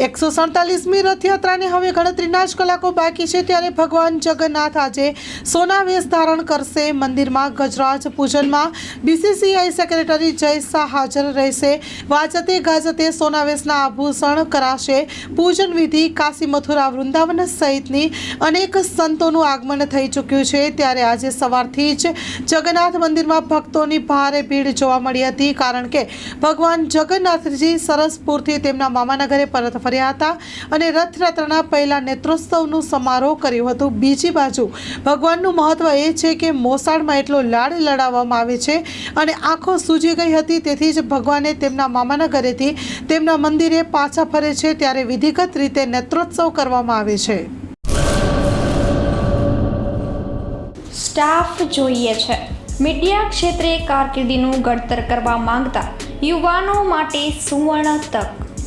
એકસો સડતાલીસમી રથયાત્રાને હવે ગણતરીના જ કલાકો બાકી છે ત્યારે ભગવાન જગન્નાથ આજે સોના વેશ ધારણ કરશે. મંદિરમાં ગજરાજ પૂજનમાં બીસીસીઆઈ સેક્રેટરી જય શાહ હાજર રહેશે. વાજતે ગાજતે સોના વેશના આભૂષણ કરાશે. પૂજન વિધિ કાશી મથુરા વૃંદાવન સહિતની અનેક સંતોનું આગમન થઈ ચૂક્યું છે. ત્યારે આજે સવારથી જ જગન્નાથ મંદિરમાં ભક્તોની ભારે ભીડ જોવા મળી હતી. કારણ કે ભગવાન જગન્નાથજી સરસપુરથી તેમના મામાના ઘરે પરત ફર્યા હતા અને રથયાત્રાના પહેલા નેત્રોત્સવનું સમારોહ કર્યું હતું. બીજી બાજુ ભગવાનનું મહત્વ એ છે કે મોસાળમાં એટલો લાડ લડાવવામાં આવે છે અને આંખો સૂજી ગઈ હતી. તેથી જ ભગવાને તેમના મામાના ઘરેથી તેમના મંદિરે પાછા ફરે છે ત્યારે વિધિગત રીતે નેત્રોત્સવ કરવામાં આવે છે. સ્ટાફ જોઈએ છે. મીડિયા ક્ષેત્રે કારકિર્દીનું ઘડતર કરવા માંગતા યુવાનો માટે સુવર્ણ તક.